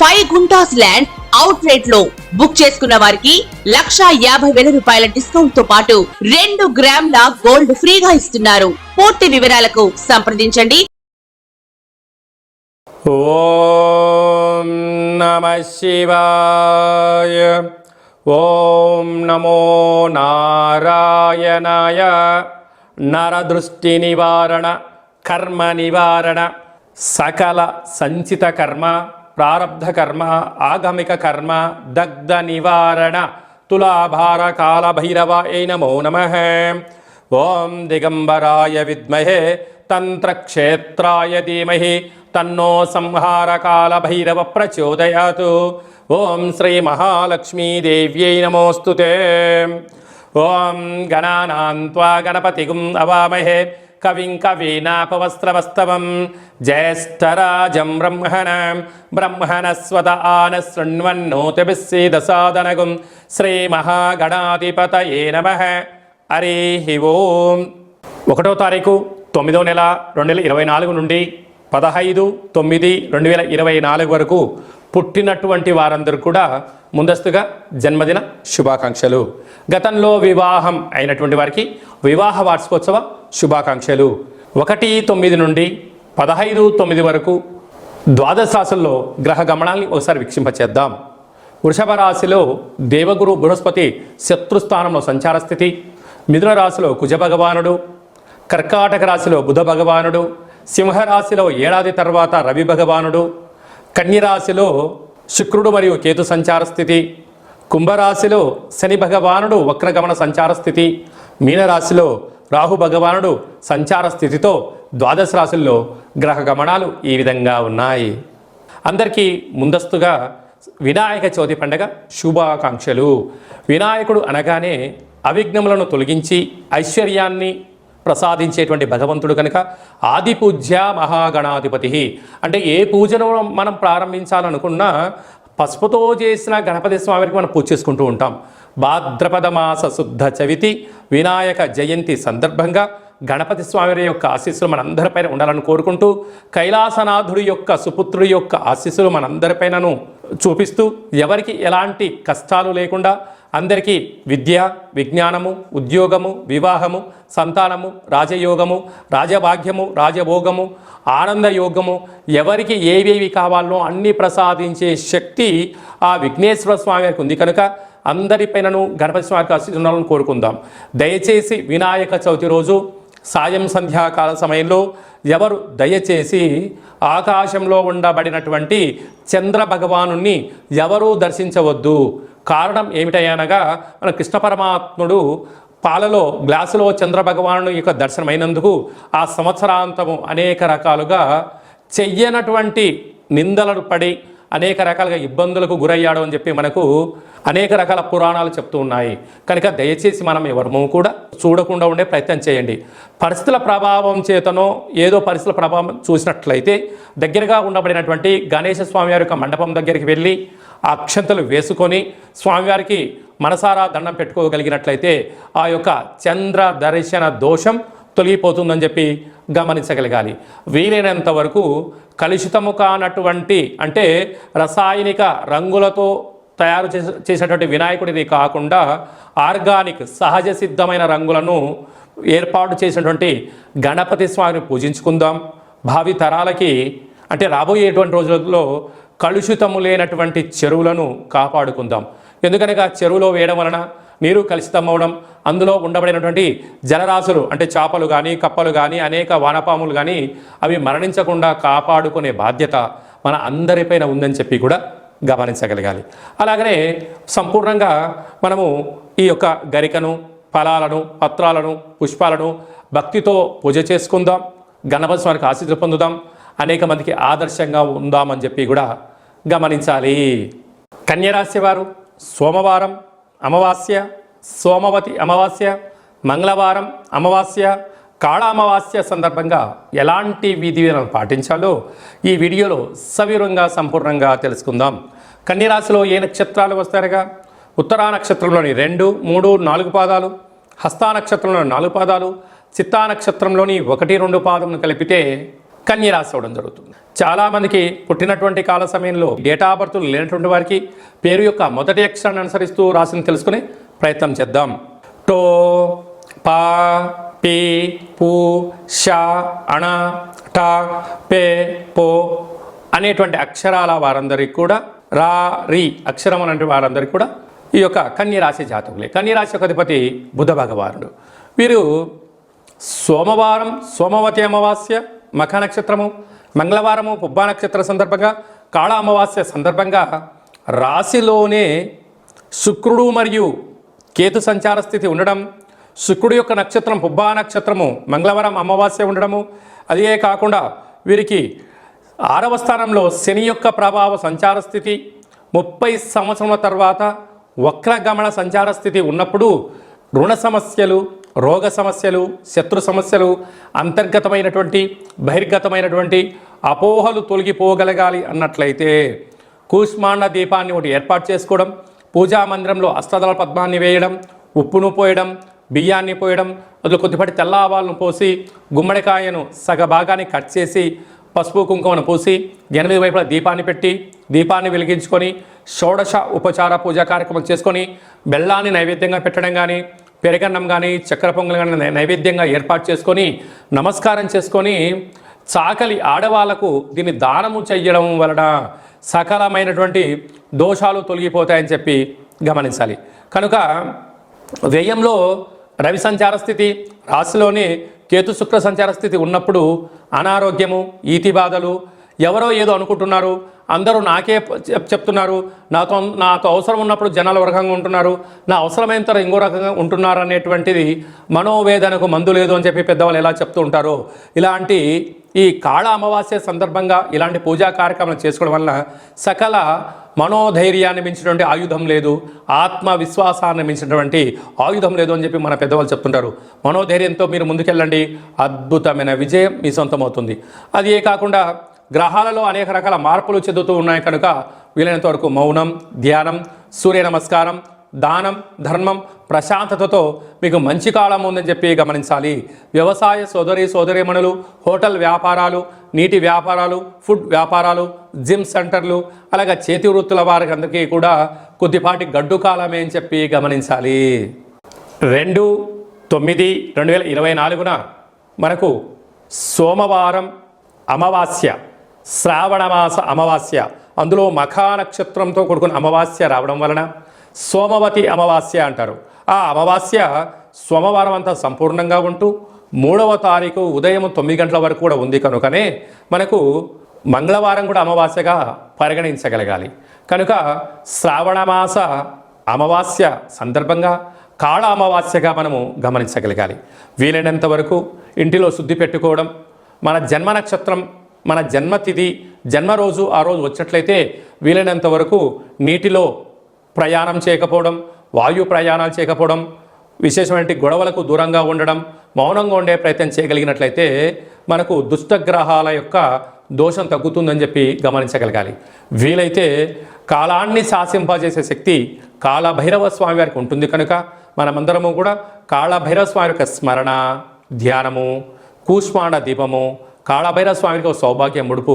Five guntas land out రేట్లో book చేసుకున్న వారికి లక్షా యాభై వేల రూపాయల డిస్కౌంట్తో పాటు రెండు గ్రాముల గోల్డ్ ఫ్రీగా ఇస్తున్నారు. పూర్తి వివరాలకు సంప్రదించండి. ఓం నమ శివాయ. ఓం నమో నారాయణాయ. నరదృష్టి నివారణ కర్మ నివారణ సకల సంచిత కర్మ. ప్రారబ్ధ కర్మ ఆగమిక కర్మ దగ్ధ నివారణ తులాభార కాళభైరవాయ నమో నమ. ఓం దిగంబరాయ విద్మహే తంత్రక్షేత్రాయ ధీమహి తన్నో సంహార కాళభైరవ ప్రచోదయాతు. ఓం శ్రీ మహాలక్ష్మీదేవ్యై నమోస్తుతే. ఓం గణానాన్వా గణపతిగుం అవామహే కవిం కవీనాపవస్త్రవస్తవం. జ్యేష్ఠరాజం బ్రహ్మణం బ్రహ్మణస్వత ఆన శృణ్వన్నోతిభిస్సీదసాదనగుం శ్రీమహాగణాధిపతయే నమ. హరి ఓం. ఒకటో తారీఖు తొమ్మిదో నెల రెండు వేల ఇరవై నాలుగు నుండి పదహైదు తొమ్మిది రెండు వేల ఇరవై నాలుగు వరకు పుట్టినటువంటి వారందరూ కూడా ముందస్తుగా జన్మదిన శుభాకాంక్షలు. గతంలో వివాహం అయినటువంటి వారికి వివాహ వార్షికోత్సవ శుభాకాంక్షలు. ఒకటి తొమ్మిది నుండి పదహైదు తొమ్మిది వరకు ద్వాదశ రాశుల్లో గ్రహ గమనాల్ని ఒకసారి వీక్షింపచేద్దాం. వృషభ రాశిలో దేవగురు బృహస్పతి శత్రుస్థానంలో సంచార స్థితి. మిథున రాశిలో కుజ భగవానుడు. కర్కాటక రాశిలో బుధ భగవానుడు. సింహరాశిలో ఏడాది తర్వాత రవి భగవానుడు. కన్యరాశిలో శుక్రుడు మరియు కేతు సంచార స్థితి. కుంభరాశిలో శని భగవానుడు వక్రగమన సంచార స్థితి. మీనరాశిలో రాహు భగవానుడు సంచార స్థితితో ద్వాదశ రాశుల్లో గ్రహ గమనాలు ఈ విధంగా ఉన్నాయి. అందరికీ ముందస్తుగా వినాయక చవితి పండగ శుభాకాంక్షలు. వినాయకుడు అనగానే అవిఘ్నములను తొలగించి ఐశ్వర్యాన్ని ప్రసాదించేటువంటి భగవంతుడు కనుక ఆదిపూజ్య మహాగణాధిపతి. అంటే ఏ పూజను మనం ప్రారంభించాలనుకున్నా పసుపుతో చేసిన గణపతి స్వామికి మనం పూజ చేసుకుంటూ ఉంటాం. భాద్రపద మాస శుద్ధ చవితి వినాయక జయంతి సందర్భంగా గణపతి స్వామి యొక్క ఆశీస్సులు మనందరిపైన ఉండాలని కోరుకుంటూ కైలాసనాథుడి యొక్క సుపుత్రుడి యొక్క ఆశీస్సులు మనందరిపైనను చూపిస్తూ ఎవరికి ఎలాంటి కష్టాలు లేకుండా అందరికీ విద్య విజ్ఞానము ఉద్యోగము వివాహము సంతానము రాజయోగము రాజభాగ్యము రాజభోగము ఆనందయోగము ఎవరికి ఏవేవి కావాలో అన్ని ప్రసాదించే శక్తి ఆ విఘ్నేశ్వర స్వామి వారికి ఉంది. కనుక అందరిపైనను గణపతి స్వామికి ఆశీర్వాదాలను కోరుకుందాం. దయచేసి వినాయక చవితి రోజు సాయం సంధ్యాకాల సమయంలో ఎవరు దయచేసి ఆకాశంలో ఉండబడినటువంటి చంద్ర భగవానుణ్ణి ఎవరూ దర్శించవద్దు. కారణం ఏమిటనగా మన కృష్ణ పరమాత్ముడు పాలలో గ్లాసులో చంద్రభగవాను యొక్క దర్శనమైనందుకు ఆ సంవత్సరాంతము అనేక రకాలుగా చెయ్యనటువంటి నిందలను పడి అనేక రకాలుగా ఇబ్బందులకు గురయ్యాడు అని చెప్పి మనకు అనేక రకాల పురాణాలు చెప్తూ ఉన్నాయి. కనుక దయచేసి మనం ఎవరము కూడా చూడకుండా ఉండే ప్రయత్నం చేయండి. పరిస్థితుల ప్రభావం చేతనో ఏదో పరిస్థితుల ప్రభావం చూసినట్లయితే దగ్గరగా ఉండబడినటువంటి గణేశ స్వామి వారి యొక్క మండపం దగ్గరికి వెళ్ళి అక్షంతలు వేసుకొని స్వామివారికి మనసారా దండం పెట్టుకోగలిగినట్లయితే ఆ యొక్క చంద్ర దర్శన దోషం తొలగిపోతుందని చెప్పి గమనించగలగాలి. వీలైనంత వరకు కలుషితము కానటువంటి అంటే రసాయనిక రంగులతో తయారు చేసే చేసేటువంటి వినాయకుడిని కాకుండా ఆర్గానిక్ సహజ సిద్ధమైన రంగులను ఏర్పాటు చేసినటువంటి గణపతి స్వామిని పూజించుకుందాం. భావి తరాలకి అంటే రాబోయేటువంటి రోజులలో కలుషితము లేనటువంటి చెరువులను కాపాడుకుందాం. ఎందుకనగా చెరువులో వేయడం వలన నీరు కలుషితమవడం అందులో ఉండబడినటువంటి జలరాశులు అంటే చేపలు కానీ కప్పలు కానీ అనేక వానపాములు కానీ అవి మరణించకుండా కాపాడుకునే బాధ్యత మన అందరిపైన ఉందని చెప్పి కూడా గమనించగలగాలి. అలాగనే సంపూర్ణంగా మనము ఈ యొక్క గరికను ఫలాలను పత్రాలను పుష్పాలను భక్తితో పూజ చేసుకుందాం. గణపతి స్వామికి ఆశీర్వ పొందుదాం. అనేక మందికి ఆదర్శంగా ఉందామని చెప్పి కూడా గమనించాలి. కన్యరాశి వారు సోమవారం అమావాస్య సోమవతి అమావాస్య మంగళవారం అమావాస్య కాళామావాస్య సందర్భంగా ఎలాంటి విధివిధానాలు పాటించాలో ఈ వీడియోలో సవివరంగా సంపూర్ణంగా తెలుసుకుందాం. కన్యరాశిలో ఏ నక్షత్రాలు వస్తారుగా ఉత్తరా నక్షత్రంలోని రెండు మూడు నాలుగు పాదాలు హస్తా నక్షత్రంలోని నాలుగు పాదాలు చిత్తా నక్షత్రంలోని ఒకటి రెండు పాదములు కలిపితే కన్యరాశి అవడం జరుగుతుంది. చాలామందికి పుట్టినటువంటి కాల సమయంలో డేటా ఆఫ్ బర్త్ లేనటువంటి వారికి పేరు యొక్క మొదటి అక్షరాన్ని అనుసరిస్తూ రాశిని తెలుసుకునే ప్రయత్నం చేద్దాం. టో పా పి పూ షా అణ టా పే పో అనేటువంటి అక్షరాల వారందరికీ కూడా రా రి అక్షరం అనేటువంటి వారందరికీ కూడా ఈ యొక్క కన్యరాశి జాతకులే. కన్యరాశి యొక్క అధిపతి బుధ భగవానుడు. వీరు సోమవారం సోమవతి అమావాస్య మఖ నక్షత్రము మంగళవారము పుబ్బా నక్షత్ర సందర్భంగా కాళ అమావాస్య సందర్భంగా రాశిలోనే శుక్రుడు మరియు కేతు సంచార స్థితి ఉండడం శుక్రుడు యొక్క నక్షత్రం పుబ్బా నక్షత్రము మంగళవారం అమావాస్య ఉండడము అదే కాకుండా వీరికి ఆరవ స్థానంలో శని యొక్క ప్రభావ సంచార స్థితి ముప్పై సంవత్సరాల తర్వాత వక్రగమన సంచార స్థితి ఉన్నప్పుడు రుణ సమస్యలు రోగ సమస్యలు శత్రు సమస్యలు అంతర్గతమైనటువంటి బహిర్గతమైనటువంటి అపోహలు తొలగిపోగలగాలి అన్నట్లయితే కూష్మాండ దీపాన్ని ఒకటి ఏర్పాటు చేసుకోవడం పూజా మందిరంలో అష్టదళ పద్మాన్ని వేయడం ఉప్పును పోయడం బియ్యాన్ని పోయడం అందులో కొద్దిపాటి తెల్ల ఆవాలను పోసి గుమ్మడికాయను సగ భాగాన్ని కట్ చేసి పసుపు కుంకుమను పూసి ఎనిమిది వైపులా దీపాన్ని పెట్టి దీపాన్ని వెలిగించుకొని షోడశ ఉపచార పూజా కార్యక్రమం చేసుకొని బెల్లాన్ని నైవేద్యంగా పెట్టడం కానీ పెరగన్నం కానీ చక్కెర పొంగల్ కానీ నైవేద్యంగా ఏర్పాటు చేసుకొని నమస్కారం చేసుకొని చాకలి ఆడవాళ్ళకు దీన్ని దానము చెయ్యడం వలన సకలమైనటువంటి దోషాలు తొలగిపోతాయని చెప్పి గమనించాలి. కనుక వ్యయంలో రవి సంచార స్థితి రాశిలోని కేతు శుక్ర సంచార స్థితి ఉన్నప్పుడు అనారోగ్యము ఈతి బాధలు ఎవరో ఏదో అనుకుంటున్నారు అందరూ నాకే చెప్తున్నారు నాకు నాకు అవసరం ఉన్నప్పుడు జనాలు వర్గంగా ఉంటున్నారు నా అవసరమైన తర్వాత ఇంకో రకంగా ఉంటున్నారు అనేటువంటిది మనోవేదనకు మందు లేదు అని చెప్పి పెద్దవాళ్ళు ఎలా చెప్తూ ఉంటారో. ఇలాంటి ఈ కాళ అమావాస్య సందర్భంగా ఇలాంటి పూజా కార్యక్రమాలు చేసుకోవడం వలన సకల మనోధైర్యాన్ని మించినటువంటి ఆయుధం లేదు ఆత్మవిశ్వాసాన్ని మించినటువంటి ఆయుధం లేదు అని చెప్పి మన పెద్దవాళ్ళు చెప్తుంటారు. మనోధైర్యంతో మీరు ముందుకెళ్ళండి అద్భుతమైన విజయం మీ సొంతమవుతుంది. అది ఏ కాకుండా గ్రహాలలో అనేక రకాల మార్పులు చెందుతూ ఉన్నాయి. కనుక వీలైనంత వరకు మౌనం ధ్యానం సూర్య నమస్కారం దానం ధర్మం ప్రశాంతతతో మీకు మంచి కాలం ఉందని చెప్పి గమనించాలి. వ్యవసాయ సోదరి సోదరీమణులు హోటల్ వ్యాపారాలు నీటి వ్యాపారాలు ఫుడ్ వ్యాపారాలు జిమ్ సెంటర్లు అలాగే చేతి వృత్తుల వారికి అందరికీ కూడా కొద్దిపాటి గడ్డు కాలమే అని చెప్పి గమనించాలి. రెండు తొమ్మిది రెండు వేల ఇరవై నాలుగున మనకు సోమవారం అమావాస్య. శ్రావణమాస అమావాస్య. అందులో మఖా నక్షత్రంతో కూడుకున్న అమావాస్య రావడం వలన సోమవతి అమావాస్య అంటారు. ఆ అమావాస్య సోమవారం అంతా సంపూర్ణంగా ఉంటూ మూడవ తారీఖు ఉదయం తొమ్మిది గంటల వరకు కూడా ఉంది కనుకనే మనకు మంగళవారం కూడా అమావాస్యగా పరిగణించగలగాలి. కనుక శ్రావణమాస అమావాస్య సందర్భంగా కాళ అమావాస్యగా మనము గమనించగలగాలి. వీలైనంత వరకు ఇంటిలో శుద్ధి పెట్టుకోవడం మన జన్మ నక్షత్రం మన జన్మతిథి జన్మ రోజు ఆ రోజు వచ్చినట్లయితే వీలైనంత వరకు నీటిలో ప్రయాణం చేయకపోవడం వాయు ప్రయాణాలు చేయకపోవడం విశేషమైన గొడవలకు దూరంగా ఉండడం మౌనంగా ఉండే ప్రయత్నం చేయగలిగినట్లయితే మనకు దుష్టగ్రహాల యొక్క దోషం తగ్గుతుందని చెప్పి గమనించగలగాలి. వీలైతే కాలాన్ని శాసింపజేసే శక్తి కాళభైరవ స్వామి వారికి ఉంటుంది కనుక మనమందరము కూడా కాళభైరవ స్వామి యొక్క స్మరణ ధ్యానము కూష్మాండ దీపము కాళభైరవ స్వామికి ఒక సౌభాగ్య ముడుపు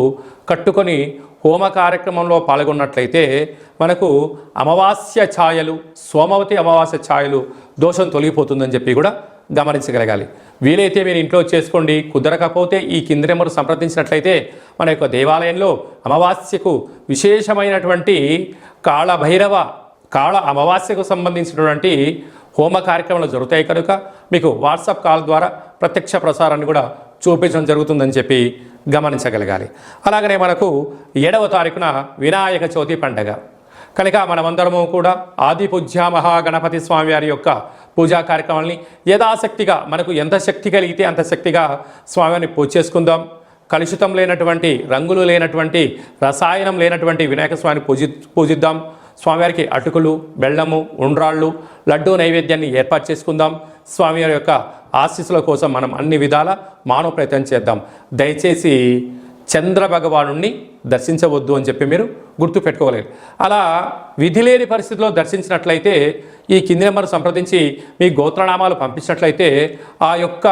కట్టుకొని హోమ కార్యక్రమంలో పాల్గొన్నట్లయితే మనకు అమావాస్య ఛాయలు సోమవతి అమావాస్య ఛాయలు దోషం తొలగిపోతుందని చెప్పి కూడా గమనించగలగాలి. వీలైతే మీరు ఇంట్లో చేసుకోండి. కుదరకపోతే ఈ కింది నెంబరు సంప్రదించినట్లయితే మన యొక్క దేవాలయంలో అమావాస్యకు విశేషమైనటువంటి కాళభైరవ కాళ అమావాస్యకు సంబంధించినటువంటి హోమ కార్యక్రమాలు జరుగుతాయి కనుక మీకు వాట్సాప్ కాల్ ద్వారా ప్రత్యక్ష ప్రసారాన్ని కూడా చూపించడం జరుగుతుందని చెప్పి గమనించగలగాలి. అలాగనే మనకు ఏడవ తారీఖున వినాయక చవితి పండగ. కనుక మనమందరము కూడా ఆదిపూజ్య మహాగణపతి స్వామివారి యొక్క పూజా కార్యక్రమాలని యథాశక్తిగా మనకు ఎంత శక్తి కలిగితే అంత శక్తిగా స్వామివారిని పూజ చేసుకుందాం. కలుషితం లేనటువంటి రంగులు లేనటువంటి రసాయనం లేనటువంటి వినాయక స్వామిని పూజి పూజిద్దాం. స్వామివారికి అటుకులు బెల్లము ఉండ్రాళ్ళు లడ్డూ నైవేద్యాన్ని ఏర్పాటు చేసుకుందాం. స్వామివారి యొక్క ఆశీస్సుల కోసం మనం అన్ని విధాల మానవ ప్రయత్నం చేద్దాం. దయచేసి చంద్ర భగవానుణ్ణి దర్శించవద్దు అని చెప్పి మీరు గుర్తుపెట్టుకోలేరు అలా విధి లేని పరిస్థితిలో దర్శించినట్లయితే ఈ కింది నెంబర్ సంప్రదించి మీ గోత్రనామాలు పంపించినట్లయితే ఆ యొక్క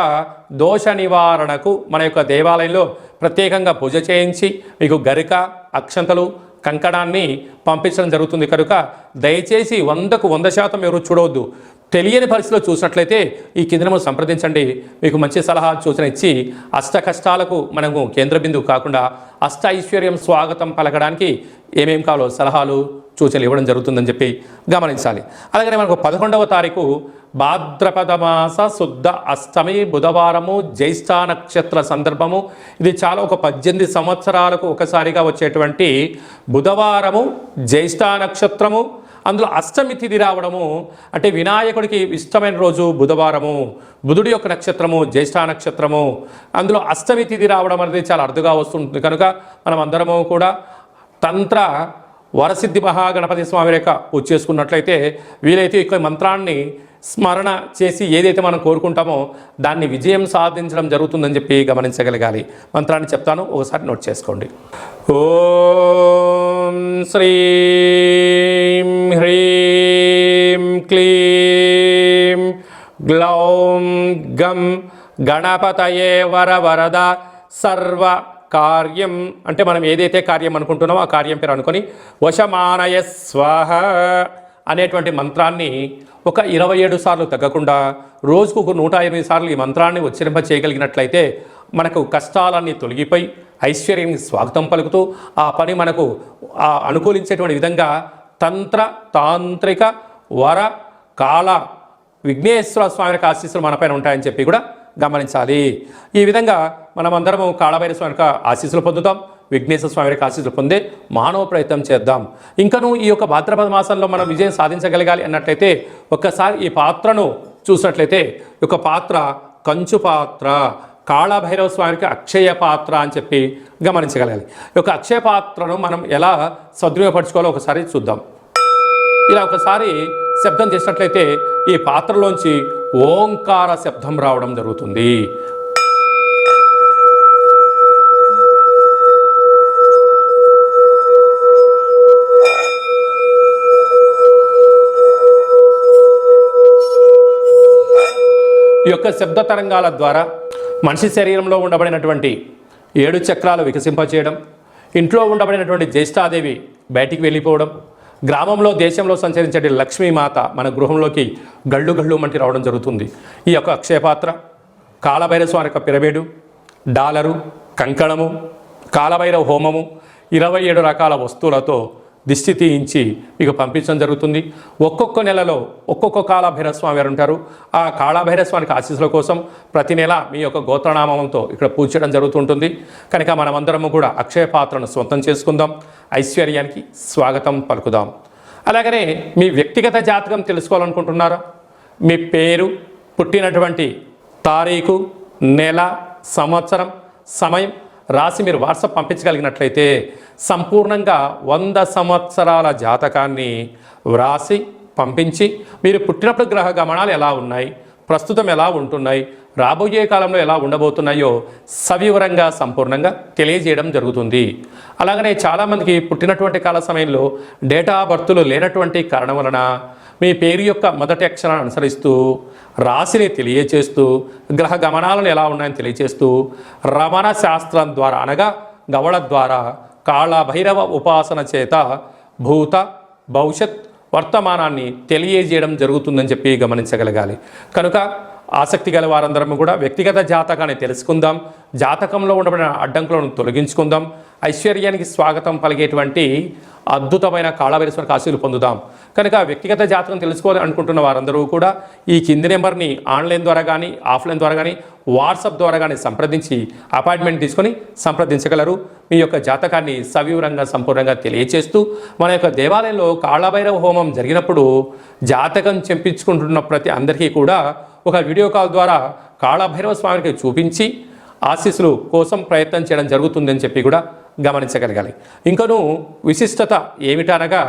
దోష నివారణకు మన యొక్క దేవాలయంలో ప్రత్యేకంగా పూజ చేయించి మీకు గరిక అక్షంతలు కంకణాన్ని పంపించడం జరుగుతుంది. కనుక దయచేసి వందకు వంద శాతం ఎవరు చూడవద్దు. తెలియని పరిస్థితిలో చూసినట్లయితే ఈ కిందనము సంప్రదించండి. మీకు మంచి సలహా సూచన ఇచ్చి అష్ట కష్టాలకు మనము కేంద్ర బిందువు కాకుండా అష్ట ఐశ్వర్యం స్వాగతం పలకడానికి ఏమేం కావాలో సలహాలు సూచనలు ఇవ్వడం జరుగుతుందని చెప్పి గమనించాలి. అలాగే మనకు పదకొండవ తారీఖు భాద్రపద మాస శుద్ధ అష్టమి బుధవారము జ్యేష్ఠ నక్షత్ర సందర్భము. ఇది చాలా ఒక పద్దెనిమిది సంవత్సరాలకు ఒకసారిగా వచ్చేటువంటి బుధవారము జ్యేష్ఠ నక్షత్రము. అందులో అష్టమి తిథి రావడము అంటే వినాయకుడికి ఇష్టమైన రోజు బుధవారము. బుధుడి యొక్క నక్షత్రము జ్యేష్ఠ నక్షత్రము. అందులో అష్టమి తిథి రావడం అనేది చాలా అరుదుగా వస్తుంటుంది. కనుక మనం అందరము కూడా తంత్ర వరసిద్ధి మహాగణపతి స్వామి రేఖ పూజ చేసుకున్నట్లయితే వీలైతే ఈ మంత్రాన్ని స్మరణ చేసి ఏదైతే మనం కోరుకుంటామో దాన్ని విజయం సాధించడం జరుగుతుందని చెప్పి గమనించగలగాలి. మంత్రాన్ని చెప్తాను ఒకసారి నోట్ చేసుకోండి. ఓం శ్రీం హ్రీం క్లీం గ్లౌం గం గణపతయే వర వరద సర్వ కార్యం అంటే మనం ఏదైతే కార్యం అనుకుంటున్నామో ఆ కార్యం పేరు అనుకొని వశమానయ స్వాహ అనేటువంటి మంత్రాన్ని ఒక ఇరవై ఏడు సార్లు తగ్గకుండా రోజుకు ఒక నూట ఎనిమిది సార్లు ఈ మంత్రాన్ని ఉచ్చరింప చేయగలిగినట్లయితే మనకు కష్టాలన్నీ తొలగిపోయి ఐశ్వర్యానికి స్వాగతం పలుకుతూ ఆ పని మనకు అనుకూలించేటువంటి విధంగా తంత్ర తాంత్రిక వర కాల విఘ్నేశ్వర స్వామి యొక్క ఆశీస్సులు మనపైన ఉంటాయని చెప్పి కూడా గమనించాలి. ఈ విధంగా మనమందరము కాళభైర స్వామి యొక్క ఆశీస్సులు పొందుతాం. విఘ్నేశ్వర స్వామి యొక్క ఆశీస్సులు పొందే మానవ ప్రయత్నం చేద్దాం. ఇంకను ఈ యొక్క భాద్రపద మాసంలో మనం విజయం సాధించగలగాలి అన్నట్లయితే ఒక్కసారి ఈ పాత్రను చూసినట్లయితే ఒక యొక్క పాత్ర కంచు పాత్ర కాళభైరవ స్వామికి అక్షయ పాత్ర అని చెప్పి గమనించగలగాలి. ఈ యొక్క అక్షయ పాత్రను మనం ఎలా సద్వినియోగపరచుకోవాలో ఒకసారి చూద్దాం. ఇలా ఒకసారి శబ్దం చేసినట్లయితే ఈ పాత్రలోంచి ఓంకార శబ్దం రావడం జరుగుతుంది. ఈ యొక్క శబ్ద తరంగాల ద్వారా మనిషి శరీరంలో ఉండబడినటువంటి ఏడు చక్రాలు వికసింపచేయడం ఇంట్లో ఉండబడినటువంటి జ్యేష్ఠాదేవి బయటికి వెళ్ళిపోవడం గ్రామంలో దేశంలో సంచరించే లక్ష్మీమాత మన గృహంలోకి గళ్ళు గళ్ళు మంటి రావడం జరుగుతుంది. ఈ యొక్క అక్షయపాత్ర కాలభైరస్వామి యొక్క పిరమిడు డాలరు కంకణము కాలభైరవ హోమము ఇరవై ఏడు రకాల వస్తువులతో దిష్టి తీయించి మీకు పంపించడం జరుగుతుంది. ఒక్కొక్క నెలలో ఒక్కొక్క కాళభైరస్వామి వారు ఉంటారు. ఆ కాళభైరస్వామికి ఆశీస్సుల కోసం ప్రతి నెల మీ యొక్క గోత్రనామంతో ఇక్కడ పూజ చేయడం జరుగుతుంటుంది. కనుక మనమందరము కూడా అక్షయ పాత్రను సొంతం చేసుకుందాం. ఐశ్వర్యానికి స్వాగతం పలుకుదాం. అలాగనే మీ వ్యక్తిగత జాతకం తెలుసుకోవాలనుకుంటున్నారా? మీ పేరు పుట్టినటువంటి తారీఖు నెల సంవత్సరం సమయం రాసి మీరు వాట్సాప్ పంపించగలిగినట్లయితే సంపూర్ణంగా వంద సంవత్సరాల జాతకాన్ని వ్రాసి పంపించి మీరు పుట్టినప్పుడు గ్రహ గమనాలు ఎలా ఉన్నాయి ప్రస్తుతం ఎలా ఉంటున్నాయి రాబోయే కాలంలో ఎలా ఉండబోతున్నాయో సవివరంగా సంపూర్ణంగా తెలియజేయడం జరుగుతుంది. అలాగనే చాలామందికి పుట్టినటువంటి కాల సమయంలో డేటా బర్త్లు లేనటువంటి కారణం వలన మీ పేరు యొక్క మొదటి అక్షరాన్ని అనుసరిస్తూ రాశిని తెలియచేస్తూ గ్రహ గమనాలను ఎలా ఉన్నాయని తెలియచేస్తూ రమణ శాస్త్రం ద్వారా అనగా గవళ ద్వారా కాళభైరవ ఉపాసన చేత భూత భవిష్యత్ వర్తమానాన్ని తెలియజేయడం జరుగుతుందని చెప్పి గమనించగలగాలి. కనుక ఆసక్తి గల వారందరం కూడా వ్యక్తిగత జాతకాన్ని తెలుసుకుందాం. జాతకంలో ఉండబడిన అడ్డంకులను తొలగించుకుందాం. ఐశ్వర్యానికి స్వాగతం పలిగేటువంటి అద్భుతమైన కాళభైరస్వర ఆశీలు పొందుదాం. కనుక వ్యక్తిగత జాతకం తెలుసుకోవాలి అనుకుంటున్న వారందరూ కూడా ఈ కింది నెంబర్ని ఆన్లైన్ ద్వారా కానీ ఆఫ్లైన్ ద్వారా కానీ వాట్సాప్ ద్వారా కానీ సంప్రదించి అపాయింట్మెంట్ తీసుకొని సంప్రదించగలరు. మీ యొక్క జాతకాన్ని సవివరంగా సంపూర్ణంగా తెలియచేస్తూ మన యొక్క దేవాలయంలో కాళభైరవ హోమం జరిగినప్పుడు జాతకం చెప్పించుకుంటున్న ప్రతి అందరికీ కూడా ఒక వీడియో కాల్ ద్వారా కాళభైరవ స్వామికి చూపించి ఆశీస్సులు కోసం ప్రయత్నం చేయడం జరుగుతుందని చెప్పి కూడా గమనించగలగాలి. ఇంకను విశిష్టత ఏమిటనగా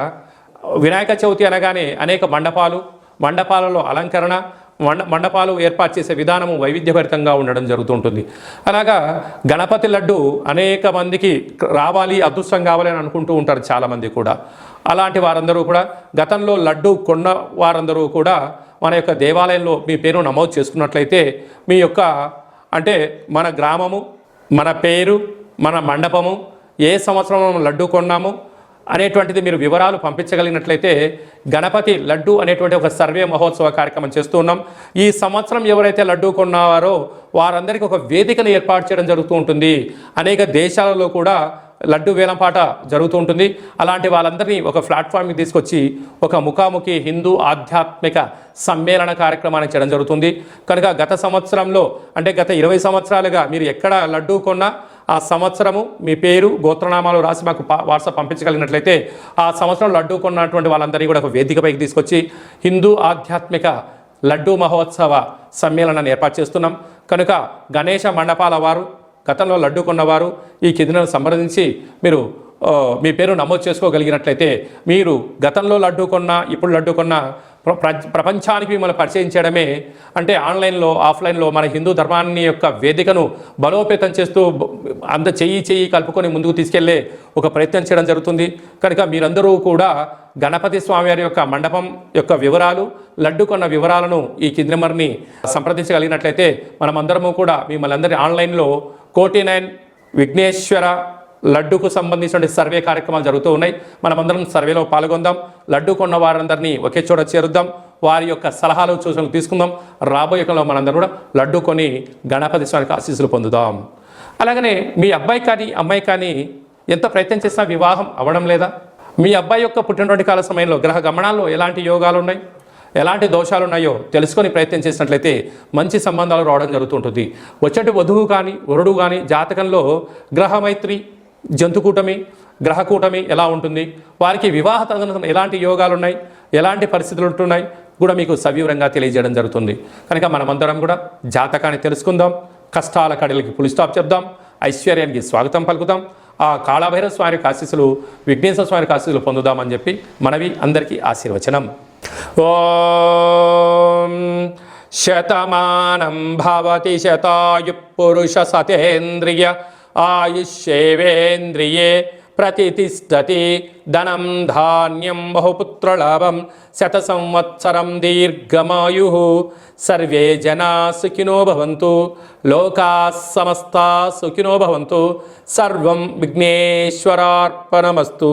వినాయక చవితి అనగానే అనేక మండపాలు మండపాలలో అలంకరణ మండ మండపాలు ఏర్పాటు చేసే విధానము వైవిధ్యభరితంగా ఉండడం జరుగుతుంటుంది. అలాగా గణపతి లడ్డు అనేక మందికి రావాలి అదృష్టం కావాలి అని అనుకుంటూ ఉంటారు చాలామంది కూడా. అలాంటి వారందరూ కూడా గతంలో లడ్డు కొన్న వారందరూ కూడా మన యొక్క దేవాలయంలో మీ పేరు నమోదు చేసుకున్నట్లయితే మీ యొక్క అంటే మన గ్రామము మన పేరు మన మండపము ఏ సంవత్సరం లడ్డు కొన్నాము అనేటువంటిది మీరు వివరాలు పంపించగలిగినట్లయితే గణపతి లడ్డు అనేటువంటి ఒక సర్వే మహోత్సవ కార్యక్రమం చేస్తూ ఉన్నాం. ఈ సంవత్సరం ఎవరైతే లడ్డు కొన్నారో వారందరికీ ఒక వేదికను ఏర్పాటు చేయడం జరుగుతూ ఉంటుంది. అనేక దేశాలలో కూడా లడ్డు వేలంపాట జరుగుతూ ఉంటుంది. అలాంటి వాళ్ళందరినీ ఒక ప్లాట్ఫామ్కి తీసుకొచ్చి ఒక ముఖాముఖి హిందూ ఆధ్యాత్మిక సమ్మేళన కార్యక్రమాన్ని చేయడం జరుగుతుంది. కనుక గత సంవత్సరంలో అంటే గత ఇరవై సంవత్సరాలుగా మీరు ఎక్కడ లడ్డు కొన్నా ఆ సంవత్సరము మీ పేరు గోత్రనామాలు రాసి మాకు వాట్సాప్ పంపించగలిగినట్లయితే ఆ సంవత్సరం లడ్డు కొన్నటువంటి వాళ్ళందరినీ కూడా ఒక వేదికపైకి తీసుకొచ్చి హిందూ ఆధ్యాత్మిక లడ్డు మహోత్సవ సమ్మేళనాన్ని ఏర్పాటు చేస్తున్నాం. కనుక గణేష మండపాల వారు గతంలో లడ్డు కొన్నవారు ఈ కిందను సంప్రదించి మీరు మీ పేరు నమోదు చేసుకోగలిగినట్లయితే మీరు గతంలో లడ్డు కొన్న ఇప్పుడు లడ్డు కొన్న ప్ర- ప్ర- ప్రపంచానికి మిమ్మల్ని పరిచయం చేయడమే అంటే ఆన్లైన్లో ఆఫ్లైన్లో మన హిందూ ధర్మాన్ని యొక్క వేదికను బలోపేతం చేస్తూ అంత చెయ్యి చెయ్యి కలుపుకొని ముందుకు తీసుకెళ్ళే ఒక ప్రయత్నం చేయడం జరుగుతుంది. కనుక మీరందరూ కూడా గణపతి స్వామివారి యొక్క మండపం యొక్క వివరాలు లడ్డు కొన్న వివరాలను ఈ కింది నెంబర్ని సంప్రదించగలిగినట్లయితే మనమందరము కూడా మిమ్మల్ని అందరి ఆన్లైన్లో కోటి నైన్ విఘ్నేశ్వర లడ్డుకు సంబంధించిన సర్వే కార్యక్రమాలు జరుగుతూ ఉన్నాయి. మనమందరం సర్వేలో పాల్గొందాం. లడ్డు కొన్న వారందరినీ ఒకే చోట చేరుద్దాం. వారి యొక్క సలహాలు సూచనలు తీసుకుందాం. రాబోయే కాలంలో మనందరం కూడా లడ్డు కొని గణపతి స్వామికి ఆశీస్సులు పొందుదాం. అలాగనే మీ అబ్బాయి కానీ అమ్మాయి కానీ ఎంత ప్రయత్నం చేసినా వివాహం అవ్వడం లేదా? మీ అబ్బాయి యొక్క పుట్టినటువంటి కాల సమయంలో గ్రహ గమనాల్లో ఎలాంటి యోగాలు ఉన్నాయి? ఎలాంటి దోషాలు ఉన్నాయో తెలుసుకొని ప్రయత్నం చేసినట్లయితే మంచి సంబంధాలు రావడం జరుగుతుంటుంది. వచ్చేటి వధువు కానీ వరుడు కానీ జాతకంలో గ్రహమైత్రి జంతుకూటమి గ్రహకూటమి ఎలా ఉంటుంది? వారికి వివాహ తదనంతరం ఎలాంటి యోగాలు ఉన్నాయి? ఎలాంటి పరిస్థితులు ఉంటున్నాయి? కూడా మీకు సవివరంగా తెలియజేయడం జరుగుతుంది. కనుక మనమందరం కూడా జాతకాన్ని తెలుసుకుందాం. కష్టాల కడలకి పులి స్టాప్ చెప్దాం. ఐశ్వర్యానికి స్వాగతం పలుకుదాం ఆ కాళభైరవ స్వామి ఆశీస్సులు విఘ్నేశ్వర స్వామి ఆశీస్సులు పొందుదామని చెప్పి మనవి అందరికీ ఆశీర్వచనం. ఓం శతమానం భవతి శతాయు పురుష సతేంద్రియ ఆయుష్యేవేంద్రియే ప్రతిష్టతి ధనం ధాన్యం బహుపుత్రలాభం శత సంవత్సరం దీర్ఘమాయు. సర్వే జనా సుఖినో భవంతు లోకా సమస్త సుఖినో భవంతు సర్వం విఘ్నేశ్వరార్పణమస్తు.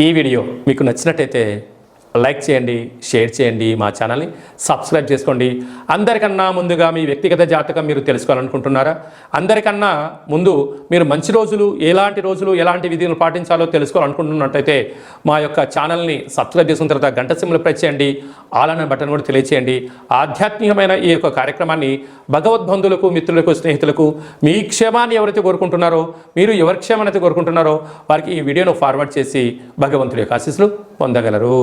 ఈ వీడియో మీకు నచ్చినట్టయితే లైక్ చేయండి షేర్ చేయండి మా ఛానల్ని సబ్స్క్రైబ్ చేసుకోండి. అందరికన్నా ముందుగా మీ వ్యక్తిగత జాతకం మీరు తెలుసుకోవాలనుకుంటున్నారా? అందరికన్నా ముందు మీరు మంచి రోజులు ఎలాంటి రోజులు ఎలాంటి విధులు పాటించాలో తెలుసుకోవాలనుకుంటున్నట్టయితే మా యొక్క ఛానల్ని సబ్స్క్రైబ్ చేసుకున్న తర్వాత గంట సిమ్లు ప్రెస్ చేయండి. ఆలన బటన్ కూడా తెలియచేయండి. ఆధ్యాత్మికమైన ఈ యొక్క కార్యక్రమాన్ని భగవద్బంధువులకు మిత్రులకు స్నేహితులకు మీ క్షేమాన్ని ఎవరైతే కోరుకుంటున్నారో మీరు ఎవరి క్షేమాన్ని అయితే కోరుకుంటున్నారో వారికి ఈ వీడియోను ఫార్వర్డ్ చేసి భగవంతుడి యొక్క ఆశీస్సులు పొందగలరు.